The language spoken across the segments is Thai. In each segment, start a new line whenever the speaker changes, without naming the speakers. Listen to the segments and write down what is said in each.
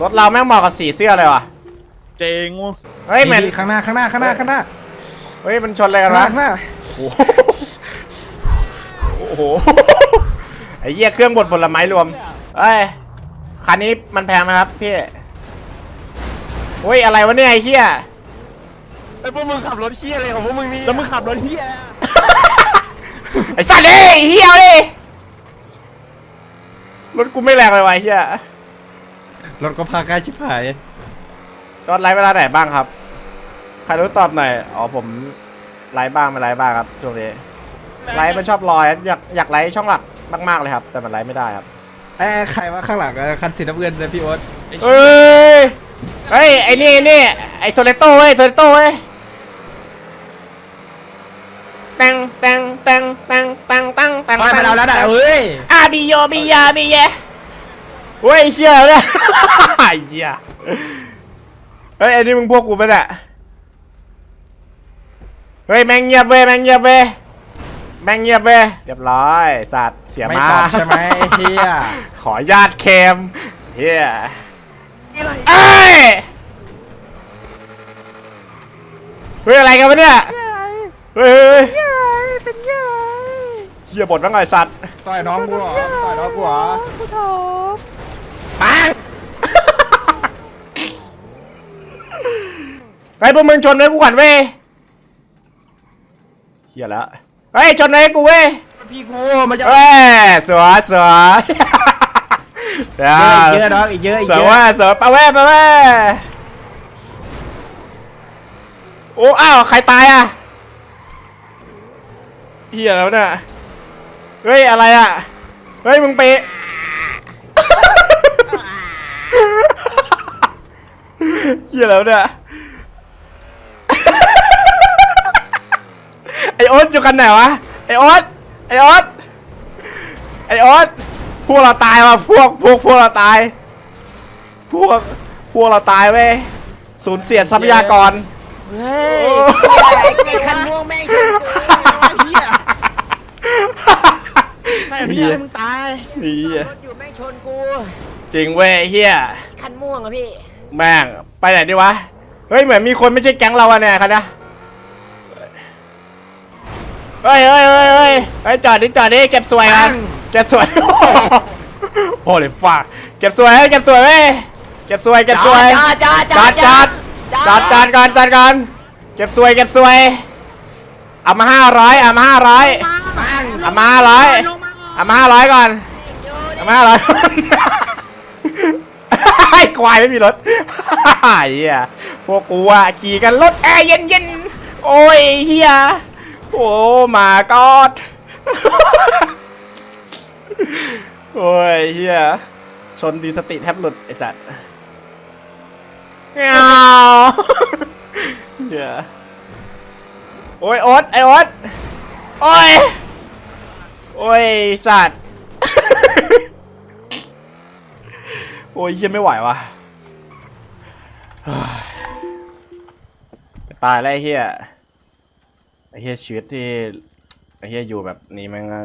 รถเราแม่งเหมาะกับสีเสื้อเลยว่ะ
เจ๋ง
เฮ้ยเหมือน
นี่ข้างหน้าข้างหน้าข้างหน้าข้างหน้า
เฮ้ยมันชนอะไรกัน
ข้างห
วะ
น้าข้างหน้า
โอ้โหโอ้โหไอ้เหี้ยเครื่องบดผลไม้รวมเอ้ยคันนี้มันแพงไหมครับพี่โอ้ยอะไรวะเนี่ยไอ้เหี้ย
ไอ้พวกมึงขับรถเฮี้ยอะไรของพวกมึงนี่แล้วมึงขับรถเฮี้ย
ไอ้สัตว์เอ้ยเหี้ยเลยรถกูไม่แรงเลยวะไอ้เหี้ย
รถก็พาใกล้ชิบหาย
รถไลฟ์เวลาไหนบ้างครับ ใครรู้ตอบหน่อย อ๋อผมไลฟ์บ้างไม่ไลฟ์บ้างครับช่วงนี้ไลฟ์มันชอบลอยอยากอยากไลฟ์ช่องหลักมากๆเลยครับ แต่มันไลฟ์ไม่ได้ครับ
เอ้ยใครว่าข้างหลังอะคันสีน้ำเงินนะพี่โอ๊ต
เอ้ย เฮ้ยไอ้นี่ไอ้นี่ไอ้โทเรโต้เว้ยโทเรโต้เว้ยตังตังตังตังตังตังตัง
ไปมาแล้วนะเฮ้ย
อาบิโยบิยาบิเย เว้ยเชี่ยเลยไอ้เหี้ยเฮ้ยไอ้นี่มึงพวกกูปะเนี่ยเฮ้ยแม่งเงียบเว้ยแม่งเงียบเว้ยแม่งเงียบเว้ยเรียบร้อยสัตว์เสีย
ไม่
มา
ตอบใช่ไหมไอ้เฮีย
ขอญาตเคมเฮียเอ้ยเฮ้ยอะไรกันวะเนี่ยเฮ้ยเฮียบทว่าไงสัตว์
ต่อยน้องกูเหรอต่อยน้องกูเหรอ
ปังไอ้พวกมึงชนไว้กูก่อนเว้ยเฮียแล้วเฮ้ยชนไว้กูเว้ย
พี่กูมันจะ
เฮ้ยสวยสวยเดี๋ยว
อีกเยอะน้องอีกเยอะอีก
เสือ
เยอะ
ว่าเสือปะแว่ปะแว่โอ้อ้าวใครตายอะเฮียแล้วเนี่ยเฮ้ยอะไรอะเฮ้ยมึงไป เฮียแล้วเนี่ยไอโอ๊ตอยู่กันไหนวะไอโอ๊ตไอโอ๊ตไอโอ๊ตพวกเราตายว่ะพวกพวกพวกเราตาย พวกพวกเราตายเว้ยสูญเสียทรัพยากร
เฮ้ย
โอ้
ไอ้คันม่วงแม่งชนกู
เฮี้ยแม่งพี่ให้มึงตาย
เหี้ย
รถอยู่แม่งชนกู
จริงเว้ยเฮีย
คันม่วงอะพี่
แม่ง ไปไหนดีวะ เฮ้ยเหมือนมีคนไม่ใช่แก๊งเราอะเนี่ยคันนะเฮ้ยเฮ้ยเฮ้ยเฮ้ยเฮ้ยจอดดิจอดดิเก็บสวยนะเก็บสวย โอ้เลยฟ้าเก็บสวยเฮ้ยเก็บสวยเว้ยเก็บสวยเก็บสวย
จอดจอด
จอดจอดจอดจอดก่อนจอดก่อนเก็บสวยเก็บสวยเอามาห้าร้อยเอามาห้าร้อยเอามาห้าร้อยเอามาห้าร้อยก่อนเอามาห้าร้อย ไอ้ควายไม่มีรถไอ้เหี้ยพวกกูอะขี่กันรถแอร์เย็นเย็นๆโอ้ยเฮียโอ้มากอดโอ้ยเฮียชนดีสติแทบหลุดไอ้สัตว์เงาเฮียโอ้ยโอ๊ตไอโอ๊ตโอ้ยโอ้ยสัตว์ โอ้ยเฮียไม่ไหววะตายแล้วไอ้เฮียไอ้เฮียชีวิตที่ไอ้เฮียอยู่แบบนี้มันก็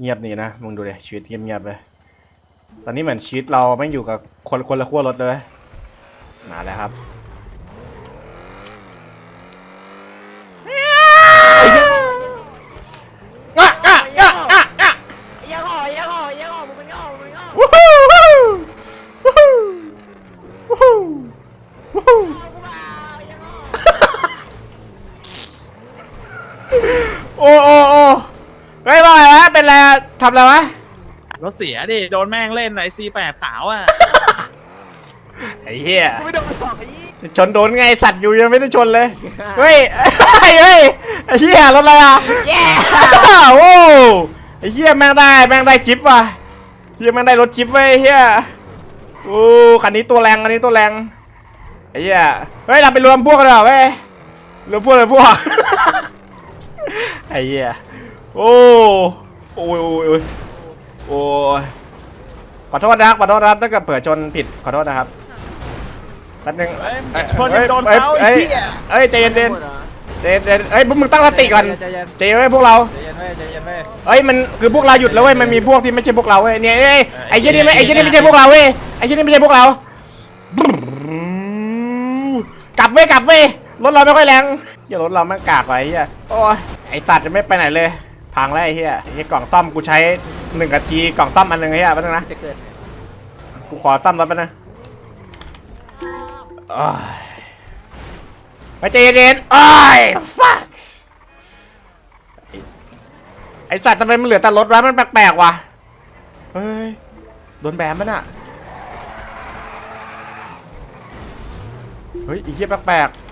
เงียบนี่นะมึงดูเลยชีวิตเงียบๆเลยตอนนี้เหมือนชีวิตเราไม่งอยู่กับคนคนละขั้วรถเลยมาแล้วครับ ไรอะทำอะไรวะ
รถเสียดิ โดนแม่งเล่นไอซีแปดขาวอะ
ไอ้เหี้ย
ไม่โดนหรอกไอ้
ชนโดนไงสัตว์อยู่ยังไม่ได้ชนเลยเฮ้ยเฮ้ยเฮ้ยไอ้เหี้ยรถอะไรอะ
แย่
โอ้ไอ้เหี้ยแม่งได้แม่งได้จิ๊บว่ะเหี้ยแม่งได้รถจิ๊บเว้ยไอ้เหี้ยโอ้คันนี้ตัวแรงคันนี้ตัวแรงไอ้เหี้ยเฮ้ยเราไปรวมพวกกันเหรอเว้ยรวมพวกเลยพวก ไอ้เหี้ยโอ้ โอ้ยโอ้ยโอ้ยโอ้ยขอโทษนะครับขอโทษนะครับถ้าเกิดเผื่อชนผิดขอโทษนะครับแป๊บนึง
เฮ้ยชนยังโดนเขาไอ้
เอ้ย
เหี้ย
เอ้ยใจเย็น
เหรอ
ๆเจเจเอ้ยพวกมึงตั้งสติก่อน
ใจเย็น
เจเว้พวกเรา
ใจเย็นเว้ยใจเย็นเว้ย
เอ้ยมันคือพวกเราหยุดแล้วเว้ยมันมีพวกที่ไม่ใช่พวกเราเว้ยเนี่ยเอ้ยไอ้เหี้ยนี่ไม่ไอ้เหี้ยนี่ไม่ใช่พวกเราเว้ยไอ้เหี้ยนี่ไม่ใช่พวกเรากลับเว้ยกลับเว้ยรถเราไม่ค่อยแรงเหี้ยรถเราแม่งกากไอ้เหี้ยโอ้ยไอสัตว์จะไม่ไปไหนเลย พังแล้วไอ้เหี้ยไอ้เหี้ยกล่องซ่อมกูใช้หนึ่งนาทีกล่องซ่อมอันหนึ่งไอ้เหี้ยแป๊บนึงนะ
จะเกิด
กูขอซ่อมรถแป๊บนึงโอ้ยไปใจเย็นๆโอ้ย fuck ไอสัตว์ทำไมมันเหลือแต่รถวะมันแปลกๆวะเฮ้ยโดนแบนมันอะเฮ้ยไอีเหี้ยแปลกๆ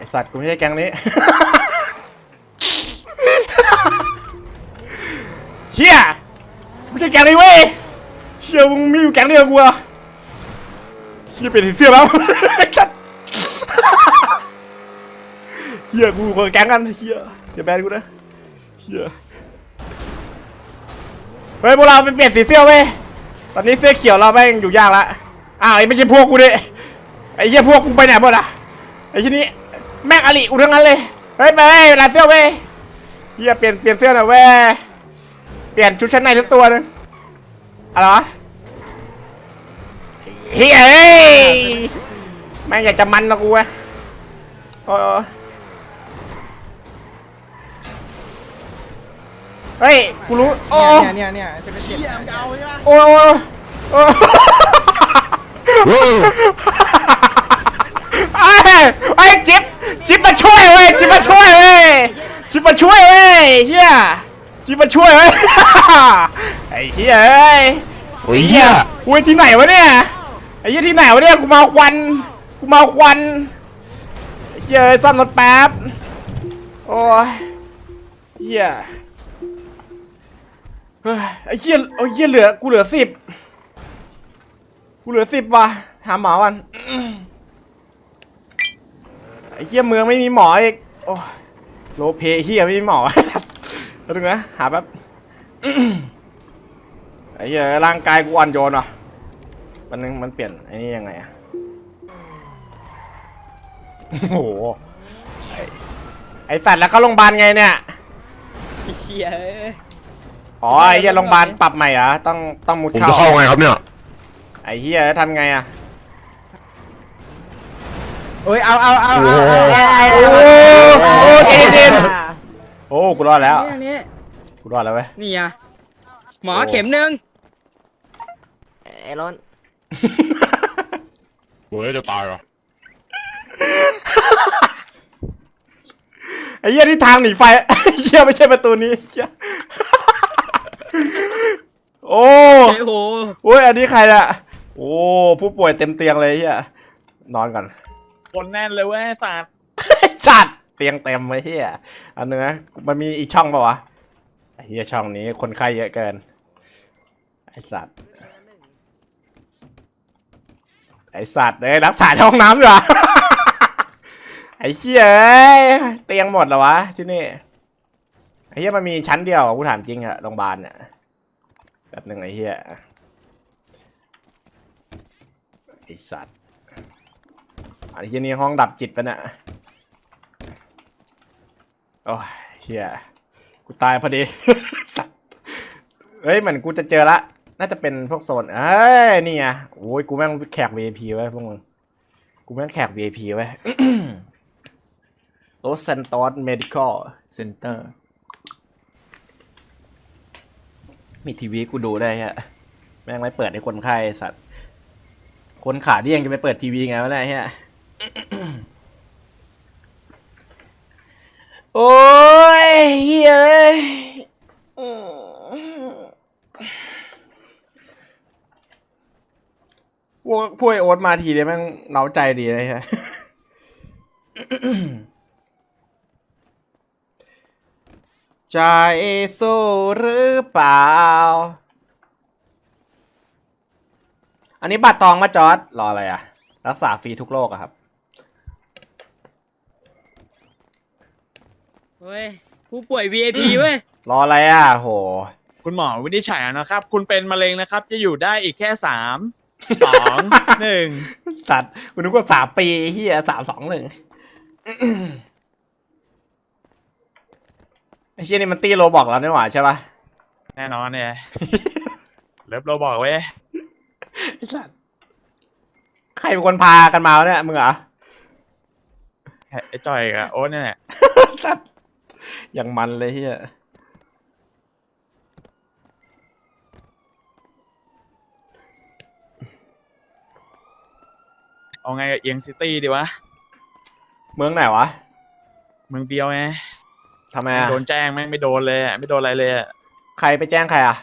ไอสัตว์กูไม่ใช่แก๊งนี้ เฮียไม่ใช่แก๊งนี้เว้ยเฮียมึงมีอยู่แก๊งเดียวกูอะเฮียเปลี่ยนสีเสื้อแล้วไอ้สัตว์เฮียกูคนแก๊งกันเฮียอย่าแบนกูนะเฮียเฮ้ยพวกเราไปเปลี่ยนสีเสื้อเว้ยตอนนี้เสื้อเขียวเราแม่งอยู่ยากละอ้าวไอ้ไม่ใช่พวกกูดิไอ้เหี้ยพวกกูไปไหนหมดอะไอ้ที่นี้ แม่งอลิกูทั้งนั้นเลย เฮ้ยไปลาเสื้อเว้ยเฮียเปลี่ยนเปลี่ยนเสื้อหน่อยเว้ย เปลี่ยนชุดชั้นในสักตัวนึงอะไรวะเฮ้ยแม่งอยากจะมันนะกูว้ยโอ้เฮ้ย กูรู้ โอ้
เนี่ยเนี่ยเนี่ยจะเป็นเจ็บเนี่ย
โอ้โอ้โอ้ ไอ้ไอ้ยจิ๊บจิ๊บมาช่วยเว้ยจิ๊บมาช่วยเว้ยจิ๊บมาช่วยเว้ยเฮียจิ๊บมาช่วยเว้ย ไอ้เฮียเอ้ย
โอ้ยเหี้ย
กูไปที่ไหนวะเนี่ยไอ้เฮียที่ไหนวะเนี่ยกูมาเอาควันกูมาเอาควันไอ้เฮียเอ้ยซ่อมรถแป๊บโอ้ยเฮียเฮ้ยไอ้เหี้ยไอ้เหี้ยเหลือกูเหลือสิบกูเหลือสิบว่ะหาหมอวันไอ้เหี้ยเมืองไม่มีหมออีกโอ้ยโลเพเหี้ยไม่มีหมอแล้วดูนะหาแป๊บไอ้เหี้ยร่างกายกูอ่อนโยนว่ะมันนึงมันเปลี่ยนไอ้นี่ยังไงอะโอ้โหไอ้ไอ้สัตว์แล้วเข้าโรงพยาบาลไงเนี่ย
เฮียเอ้ย
อ๋อไอ้เหี้ยโรงพยาบาลปรับใหม่เหรอต้องต้องมุด
ผม
เข้า
จะเข้าไงครับเนี่ย
ไอ้เหี้ยทำไงอะ
โอ้ยเอาเอาเอา
โอ้
เอา
โห
โอ้โอ้เจเจนโอ้กูรอดแล้ว
นี่อันนี้
กูรอดแล้วเว้ย
นี่อะหมอเข็มหนึ่ง
ไอ้ร้อน
โอ้ยจะตายเหรอ
ไอ้เหี้ยที่ทางหนีไฟไอ้เหี้ยไม่ใช่ประตูนี้เหี้ยโอ้
โอ้โห
โอ้ยอันนี้ใครน่ะโอ้ผู้ป่วยเต็มเตียงเลยเหี้ยนอนก่อน
คนแน่นเลยเว้ยสาด
จัดเตียงเต็มเลยเหี้ยอันนึงนะมันมีอีกช่องปะวะไอ้เหี้ยช่องนี้คนไข้เยอะเกินไอ้สัตว์ไอ้สัตว์เลยรักษาในห้องน้ำดีกว่าไอ้เหี้ยเอ้ยเตียงหมดเหรอวะที่นี่ไอ้เหี้ยมันมีชั้นเดียวอะกูถามจริงอะโรงพยาบาลเนี่ยแบบหนึ่งไอ้เหี้ยไอ้สัตว์ ไอ้เหี้ยนี่ห้องดับจิตปะเนี่ยโอ้ยเหี้ยกูตายพอดีสัตว์เฮ้ยเหมือนกูจะเจอละ น่าจะเป็นพวกโซนเอ้ยนี่ไงโอ้ยกูแม่งแขก VIP ไว้พวกมึงกูแม่งแขก VIP ไว้โรสเซนตอสเมดิคอลเซ็นเตอร์มีทีวีกูดูได้ฮะแม่งไม่เปิดให้คนไข้สัตว์ คนขาเดี้ยงจะไปเปิดทีวีไงวะเนี่ยเฮีย โอ้ยเฮียเอ้ยพวกพวกไอโอ๊ตมาทีเดียวแม่งเล้าใจดีเลยฮะใจสู้หรือเปล่า อันนี้บัตรทองมาจอดรออะไรอะรักษาฟรีทุกโรคอะครับ
เฮ้ยผู้ป่วย VIP เว้ย
รออะไรอะโห
คุณหมอวินิจฉัยแล้วนะครับ คุณเป็นมะเร็งนะครับ จะอยู่ได้อีกแค่สาม
สองหนึ่ง
สัตว์กูนึกว่าสามปีเฮียสามสองหนึ่งไอ้เชี่ยนี่มันตีโรบอกแล้วนี่หว่าใช่ปะ
แน่นอนเนี่ยเลิฟโรบอกเว้ย
ไอ้สัตว์ใครเป็นคนพากันมาวะเนี่ยมึงเหรอ
ไอ้จอยกับโอ๊ตเนี่ยแหละ
สัตว์ อย่างมันเลยเฮีย
เอาไงกับเอียงซิตี้ดีวะ
เมืองไหนวะ
เมืองเบียวไง
ทำไมอะ
โดนแจ้งแม่งไม่โดนเลยอะไม่โดนอะไรเลยอะ
ใครไปแจ้งใครอะ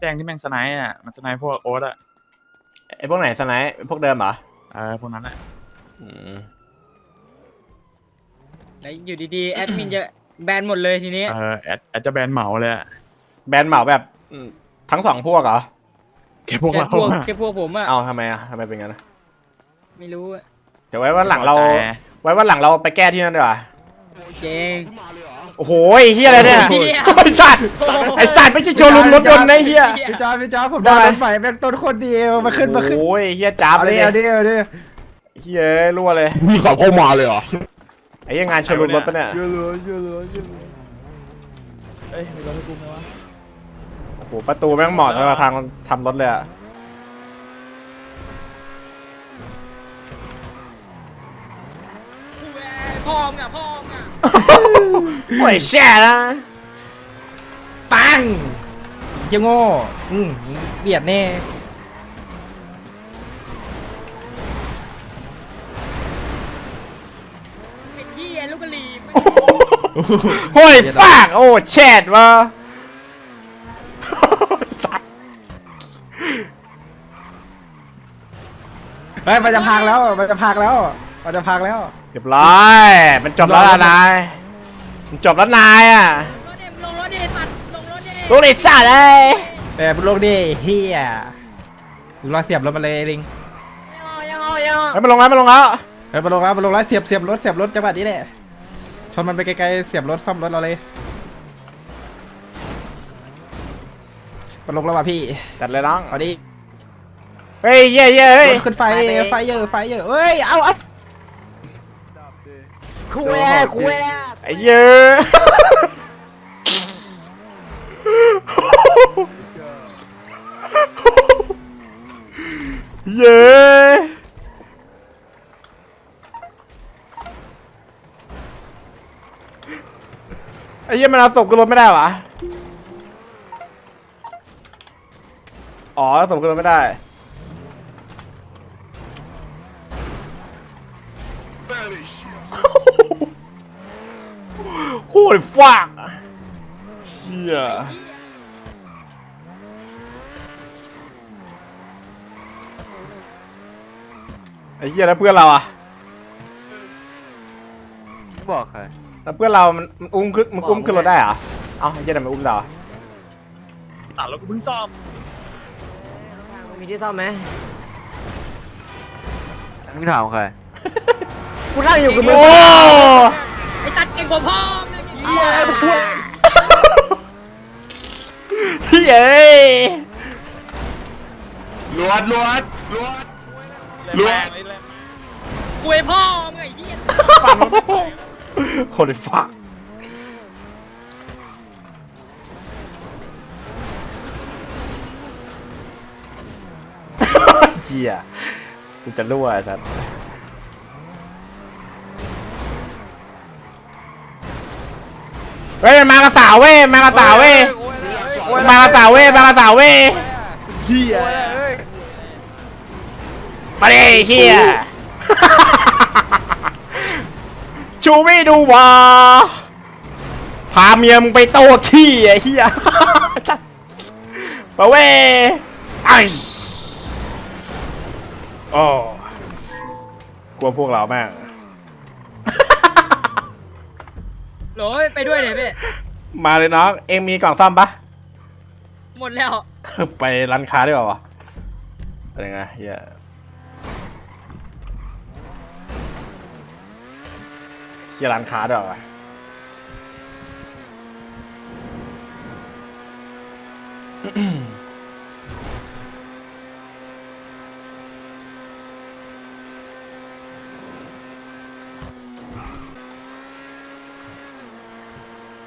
แจ้งที่แม่งสไนด์อะมันสไนด์พวกโอ๊ตอะ
ไอ้พวกไหนสไนป์พวกเดิมเหรอ
เออพวกนั้นอะ
อืม
แล้วอยู่ดีๆ แอดมินจะ แบนหมดเลยทีนี้
เออแอดแอดจะแบนเหมาเลยอะ
แบนเหมาแบบอืมทั้งสองพวกเหรอ
แค่พวก
แค่
เรา
พวก
อะ
แค่พวกผมอะ
เอาทำไมอะทำไมเป็นงั้นอะ
ไม่รู้อะ
เดี๋ยวไว้วันหลังเรา
ใจ
ไว้วันหลังเราไปแก้ที่นั่นดีกว่า
เจ๊ง
โอ้โหไอ้เฮียอะไรเนี่ย
เหี้ย
ไอ้สัตว์ไอ้สัตว์ไม่ใช่โชว์รูมรถยนต์นะไอ้เฮีย
พี่จอยพี่จอยผม
ได้
ได้รถใหม่แม่งต้นโคตรดีมาขึ้นมาขึ้น
โอ้ยเฮียจับ
เอา
เลย
ดิ
เนี่ย
เอาดิเอาดิ
เฮียรั่วเลย
มีขับเข้ามาเลยเหรอ
ไอ้เหี้ยังงานโชว์รูมรถปะเนี่ย
เยอะเลยเยอะเลยเยอะเลยเอ้ยมีรถให้กูไหมวะ
โอ้โหประตูแม่งเหมาะสำหรับทางทำรถเลยอะ
พ่อมงอะพ่อมงอะ
โอ้ยแช่นะ
ปังเจ้าโง่อืมเบียดแน่
เป็น
โอ้ยฟากโอ้แชดวะสัตว์
เฮ้ยมันจะพังแล้วมันจะพังแล้วมันจะพังแล้ว
เรียบร้อยมันจบแล้วล่ะนายมันจบแล้วนายอะ
รถเดมลงรถเดปัดลงรถเด
ลูกไอ้สัตว์เอ้ย
แต่บุโลกดิเฮียดูรอยเสียบรถมาเลยลิง
เฮ้ยมันลงแล้วมันลงแล้ว
เฮ้ยมาลงแล้วมาลงแล้วเสียบเสียบรถเสียบรถจังหวะนี้แหละ ชนมันไปไกลๆเสียบรถซ่อมรถเราเลยมาลงแล้วว่ะพี่
จัดเลยน้อง
เอาดิ
เฮ้ยเย้เย้เฮ้ย
รถขึ้นไฟไฟเยอะไฟเยอะเฮ้ยเอาเอา
คุยคุย
ไอ้เย้เย้ไอ้เหี้ ยมันเอาศพขึ้นรถไม่ได้วะอ๋อเอาศพขึ้นรถไม่ได้โอ้ยฟักเชี่ยไอ้เหี้ยแล้วเพื่อนเราอะ
บอกใคร
แล้วเพื่อนเรามันมันอุ้มขึ้นมันอุ้มขึ้นรถได้เหรอเอ้าไอ้เหี้ยทำไมอุ้มเราอะ
ตัดแล้วกูเพิ่งซ่อม
มีที่ซ่อมไหม
มึงถามใคร
กูนั่งอยู่กับมึง
โอ้
ไอ้ตัดเก่งกว่าพ่อมงเลย
เหี้ยเฮ้ยเอ้ย
ลวดลวดลวด
แรงเลยแรง
กูไอ้พ่อมงไอ้เหี้ย
โคตรฟักเหี้ยมันจะรั่วไอ้สัสเฮ้ยมันมากระสาวเว้ยมากระสาวเว้ยมากระสาวเว้ยมากระสาวเว้ย
เชี่ย
มาดิเฮีย ชูไม่ดูวะพาเมียมึงไปโตขี้ไอ้เฮียจัดไปเว้ยไอ้โอ้กลัวพวกเราแม่ง
โหลไปด้วยเดี๋ยวพี่
มาเลยน้อง เอ็งมีกล่องซ่อมปะ
หมดแล้ว
ไปร้านค้าดีกว่าวะอะไรไงเฮีย ที่ร้านค้าด้วย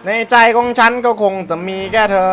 ในใจของฉันก็คงจะมีแค่เธอ